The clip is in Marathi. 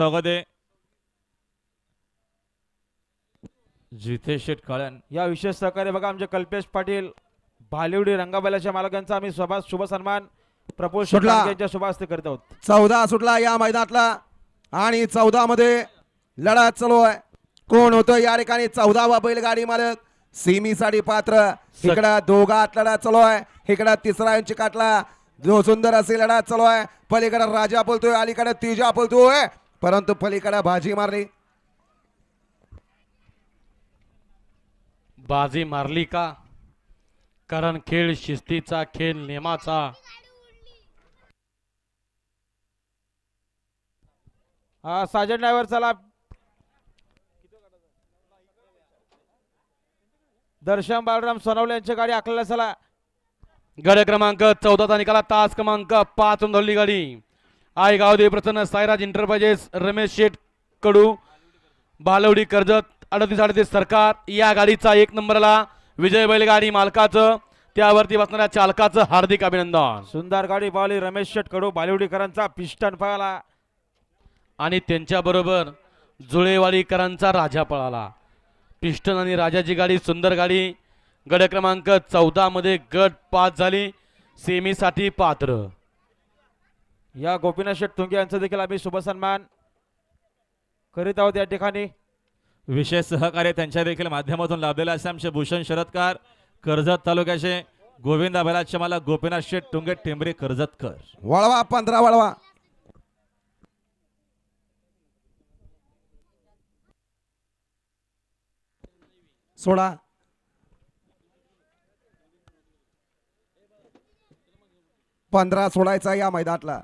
स्वागत आहे जितेश शेठ या विशेष सहकार्य बघा आमचे कल्पेश पाटील भालिवडी रंगाबैलाच्या मालकांचा आम्ही स्वभा शुभ सन्मान. प्रपोज सुटला. यांच्या शुभ हस्ते करीत आहोत. चौदा सुटला या मैदानातला आणि चौदा मध्ये लढा चालू आहे. कोण होतं या ठिकाणी? चौदावा बैलगाडी मालक सेमीसाठी पात्र. इकडं दोघात लढा चालू आहे. इकडं तिसरा इंच काटला. जो सुंदर असे लढा चालू आहे. पलीकडे राजा बोलतोय अलीकडे तिजा बोलतोय परंतु पलीकडे बाजी मारली. बाजी मारली का? कारण खेळ शिस्तीचा खेळ नेमाचा. हा साजन ड्रायव्हर चला. दर्शन बालराम सोनवले यांची गाडी आखलेला चला. गड क्रमांक चौदाचा निकाला तास क्रमांक पाच धरली गाडी. आय गावदेवी प्रसन्न सायराज इंटरप्राइजेस रमेश शेठ कडू बालवडी कर्जत अडतीस अडतीस सरकार या गाडीचा एक नंबरला विजय बैलगाडी मालकाचं त्यावरती बसणाऱ्या चालकाचं हार्दिक अभिनंदन. सुंदर गाडी पावली रमेश शेट कडू बालिवडीकरांचा पिस्टन पळाला. आणि त्यांच्याबरोबर जुळेवाडीकरांचा राजा पळाला. पिस्टन आणि राजाची गाडी सुंदर गाडी गड क्रमांक चौदा मध्ये गट पाच झाली. सेमीसाठी पात्र. या गोपीनाथ शेठ तुंगे यांचं देखील आम्ही शुभ सन्मान करीत आहोत या ठिकाणी. विशेष सहकार्य त्यांच्या देखील माध्यमातून लाभलेले असे आमचे भूषण शरदकार कर्जत तालुक्याचे गोविंदा बैलाचे मला गोपीनाथ शेठ टुंगे टेंबरे कर्जतकर. वळवा पंधरा वळवा. सोडा. पंधरा सोडायचा या मैदानातला.